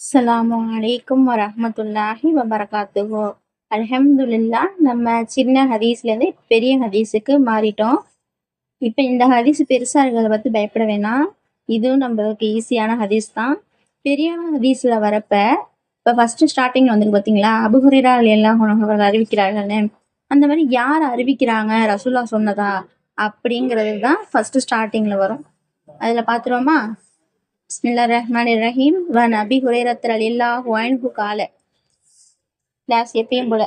அஸ்ஸலாமு அலைக்கும் வரமத்துல்லாஹி வபரகாத்துஹு அல்ஹம்துலில்லா நம்ம சின்ன ஹதீஸ்லேருந்து பெரிய ஹதீஸுக்கு மாறிட்டோம். இப்போ இந்த ஹதீஸ் பெருசாக இருக்கிறத பற்றி பயப்பட வேணாம். இதுவும் நம்மளுக்கு ஈஸியான ஹதீஸ் தான். பெரிய ஹதீஸில் வரப்ப இப்போ ஃபஸ்ட்டு ஸ்டார்டிங் வந்து பார்த்தீங்களா? அபுஹுரா எல்லாம் அவர்கள் அறிவிக்கிறார்கள்னு. அந்த மாதிரி யார் அறிவிக்கிறாங்க? ரசூலா சொன்னதா? அப்படிங்கிறது தான் ஃபஸ்ட்டு ஸ்டார்டிங்கில் வரும். அதில் பார்த்துருவோமா? பிஸ்மில்லா ரஹ்மான் ரஹீம் நபி அபி ஹுரேரத் அலில்லாஹு அன்ஹு கால கிளாஸ் எப்பயும் போல.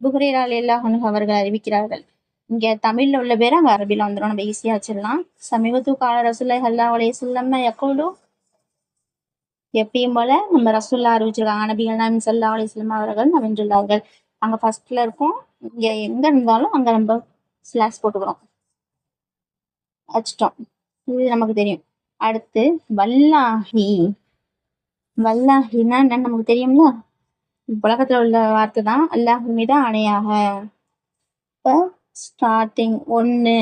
புஹரேரா அலில்லாஹ் அன்ஹு அவர்கள் அறிவிக்கிறார்கள். இங்க தமிழ்ல உள்ள பேர் அங்க அரபில வந்துடும் நம்ம ஈஸியா வச்சிடலாம். சமீபத்து கால ரசுல்லா ஹல்லா அலைய சொல்லம்ம எக்கோடு எப்பயும் போல நம்ம ரசுல்லா அறிவிச்சிருக்காங்க. நபிகள் நாம் சல்லா அலையம் அவர்கள் நவென்றுள்ளார்கள் அங்க ஃபர்ஸ்ட்ல இருக்கும். இங்க எங்க இருந்தாலும் அங்க நம்ம ஸ்லாஸ் போட்டுக்கிறோம். வச்சிட்டோம். இது நமக்கு தெரியும். அடுத்து வல்லாஹி வல்லாஹின்னா என்னன்னு நமக்கு தெரியும்ல? உலகத்துல உள்ள வார்த்தை தான் அல்லாஹ் மீது அணையாக இப்போ ஸ்டார்டிங் ஒன்று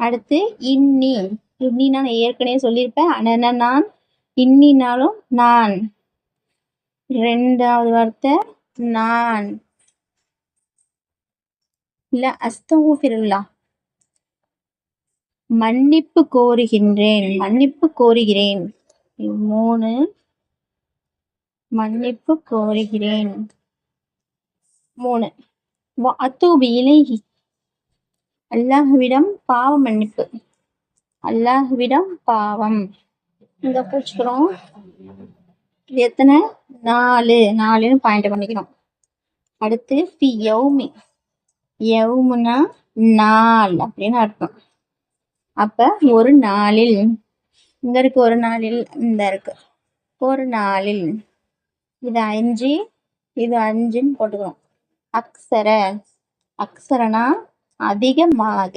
அடுத்து இன்னி. இன்னி நான் ஏற்கனவே சொல்லியிருப்பேன். அனன நான்? இன்னினாலும் நான். ரெண்டாவது வார்த்தை நான். இல்ல அஸ்தகுஃபிருல்லா. மன்னிப்பு கோருகின்றேன். மன்னிப்பு கோருகிறேன். மூணு. மன்னிப்பு கோருகிறேன். மூணு. அத்தூபி இலைகி அல்லாஹுவிடம் பாவ மன்னிப்பு. அல்லாஹுவிடம் பாவம். இந்த பூச்சிக்கிறோம் எத்தனை? நாலு. நாலுன்னு பாயிண்ட் பண்ணிக்கிறோம். அடுத்து பி யௌமி. யௌமுனா நாள் அப்படின்னு அர்த்தம். அப்ப ஒரு நாளில் இங்க இருக்கு ஒரு நாளில் இந்த இருக்கு. ஒரு நாளில் இது அஞ்சு இது அஞ்சுன்னு போட்டுக்கிறோம் அக்ஸர அக்ஸரனா அதிகமாக.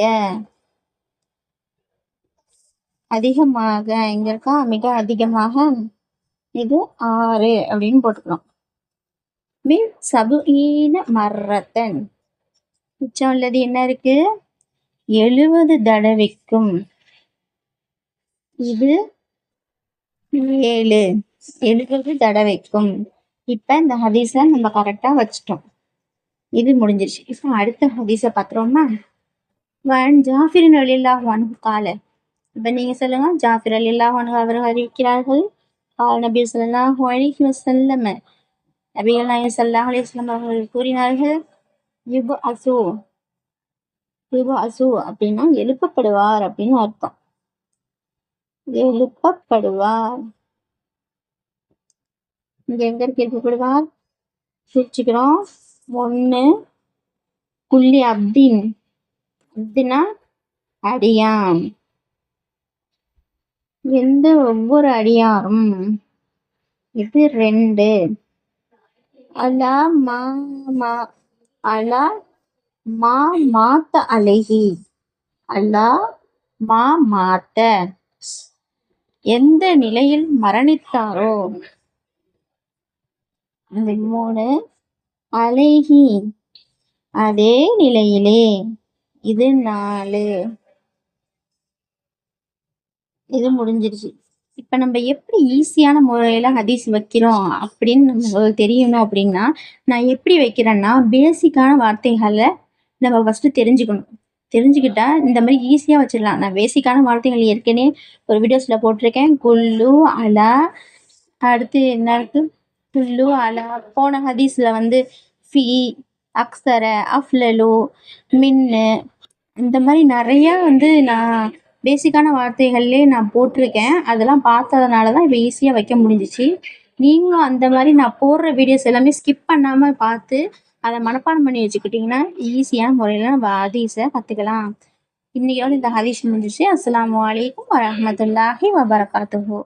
அதிகமாக இங்க இருக்கா? மிக அதிகமாக. இது ஆறு அப்படின்னு போட்டுக்கிறோம் மின் சபுஈன மரத்தன் மிச்சம் உள்ளது என்ன இருக்கு? எழுபது தடவைக்கும் இது ஏழு. எழுபது தடவைக்கும். இப்ப இந்த ஹதீஸ நம்ம கரெக்டா வச்சிட்டோம். இது முடிஞ்சிருச்சு. இப்ப அடுத்த ஹதீஸ பாத்துறோமா வன் ஜாஃபிரின் அலில்லா வனு கால. இப்ப நீங்க சொல்லுங்க ஜாஃபிர் அலில்லா வனு அவர்கள் அறிவிக்கிறார்கள். கால் நபி சொல்லாஹு அலிஹி வசல்லம நபிகள் நாயகம் சல்லாஹ் அலிஸ்லாம் அவர்கள் கூறினார்கள் யுபு அசோ அசு அப்படின்னா எழுப்பப்படுவார் அப்படின்னு அர்த்தம். எழுப்பப்படுவார். இங்க எங்க இருக்கு எழுப்பப்படுவார்? பிரிச்சுக்கிறோம் ஒண்ணு புள்ளி அப்தின். அப்தினா அடியான். எந்த ஒவ்வொரு அடியாரும் இது ரெண்டு. அலா மா. அலா மா மாத்த அழகி. அல்லா மா மாத்த. எந்த நிலையில் மரணித்தாரோ? அந்த மூணு அழகி. அதே நிலையிலே இது நாலு. இது முடிஞ்சிருச்சு. இப்ப நம்ம எப்படி ஈஸியான முறையில ஹதீஸ் வைக்கிறோம் அப்படின்னு நம்ம தெரியணும் அப்படின்னா நான் எப்படி வைக்கிறேன்னா பேசிக்கான வார்த்தைகளை நம்ம ஃபஸ்ட்டு தெரிஞ்சுக்கணும். தெரிஞ்சுக்கிட்டா இந்த மாதிரி ஈஸியாக வச்சிடலாம். நான் பேசிக்கான வார்த்தைகள் ஏற்கனவே ஒரு வீடியோஸில் போட்டிருக்கேன். குல்லு அலா அடுத்து என்ன இருக்கு? குல்லு அலா. போன ஹதீஸில் வந்து ஃபி அக்ஸர அஃப்லலு மின்னு. இந்த மாதிரி நிறையா வந்து நான் பேசிக்கான வார்த்தைகள்லேயே நான் போட்டிருக்கேன். அதெல்லாம் பார்த்ததுனால தான் இப்போ ஈஸியாக வைக்க முடிஞ்சிச்சு. நீங்களும் அந்த மாதிரி நான் போடுற வீடியோஸ் எல்லாமே ஸ்கிப் பண்ணாமல் பார்த்து அதை மனப்பாடம் பண்ணி வச்சுக்கிட்டிங்கன்னா ஈஸியான முறையில் நம்ம ஹதீஸை கற்றுக்கலாம் இன்னையோட இந்த ஹதீஸ் முடிஞ்சிச்சு அஸ்லாம் வலைக்கும் வரமத்துல்லாஹி வபரகாத்துஹூ.